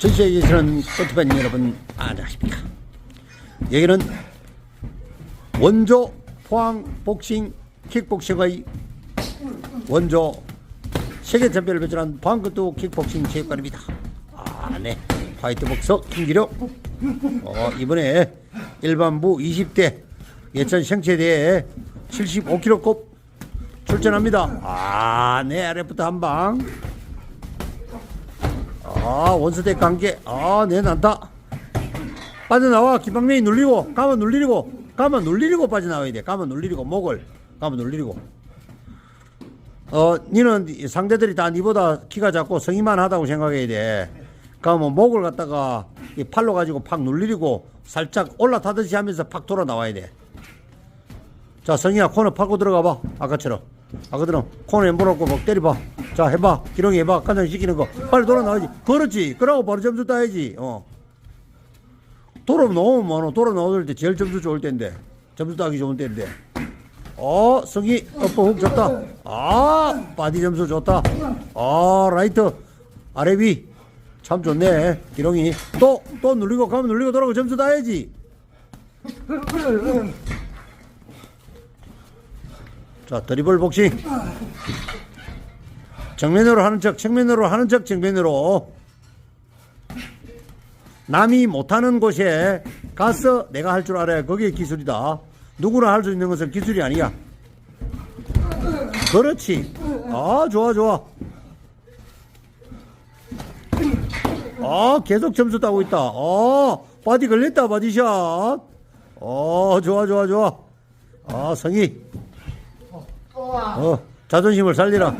전 세계에 계시는 골프팬 여러분 안녕하십니까? 여기는 원조 포항 복싱 킥복싱의 원조 세계 챔피언을 배출한 포항급도 킥복싱 체육관입니다. 아네. 화이트 복서 김기력 어, 이번에 일반부 20대 예천 생체대회 75kg급 출전합니다. 아네. 아래부터 한방 아 원수대 관계. 아 내 난다. 빠져나와. 김방명이 눌리고 가만 눌리고 가만 눌리고 빠져나와야 돼. 가만 눌리고 목을 가만 눌리고. 어 니는 상대들이 다 니보다 키가 작고 성이만 하다고 생각해야 돼. 그러면 목을 갖다가 이 팔로 가지고 팍 눌리고 살짝 올라타듯이 하면서 팍 돌아 나와야 돼자 성이야 코너 파고 들어가 봐. 아까처럼. 아까처럼 코너에 물었고 막 때려봐 자 해봐. 기렁이 해봐. 간장 시키는 거. 빨리 돌아 나와야지. 그렇지. 그러고 바로 점수 따야지. 어. 돌아 많아. 돌아 나올 때 제일 점수 좋을 때인데. 점수 따기 좋은 때인데. 어 성이 어퍼 훅 좋다. 아 바디 점수 좋다. 아 라이트. 아래 위. 참 좋네. 기렁이. 또 또 눌리고 가면 눌리고 돌아고 점수 따야지. 자 드리블 복싱 정면으로 하는 척 정면으로 하는 척 정면으로. 남이 못하는 곳에 가서 내가 할 줄 알아야 그게 기술이다. 누구나 할 수 있는 것은 기술이 아니야. 그렇지. 아 좋아 좋아. 아 계속 점수 따고 있다. 어 바디 걸렸다 바디샷. 어 좋아 좋아 좋아. 아 성희. 어 자존심을 살리라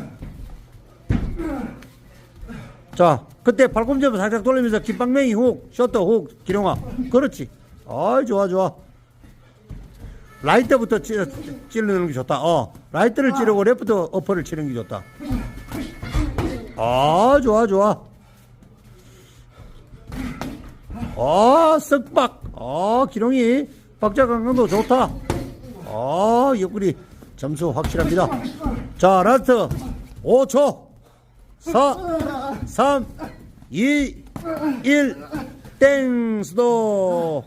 자 그때 발꿈치를 살짝 돌리면서 김방명이 훅 셔터 훅 기룡아. 그렇지. 아 좋아 좋아. 라이트부터 찌, 찌르는 게 좋다. 어 라이트를 찌르고 레프트 어퍼를 치는 게 좋다. 아 좋아 좋아. 아 썩박. 아 기룡이 박자 강강도 좋다. 아 옆구리 점수 확실합니다. 자 라스트 5초 4 3 2 1땡 스톱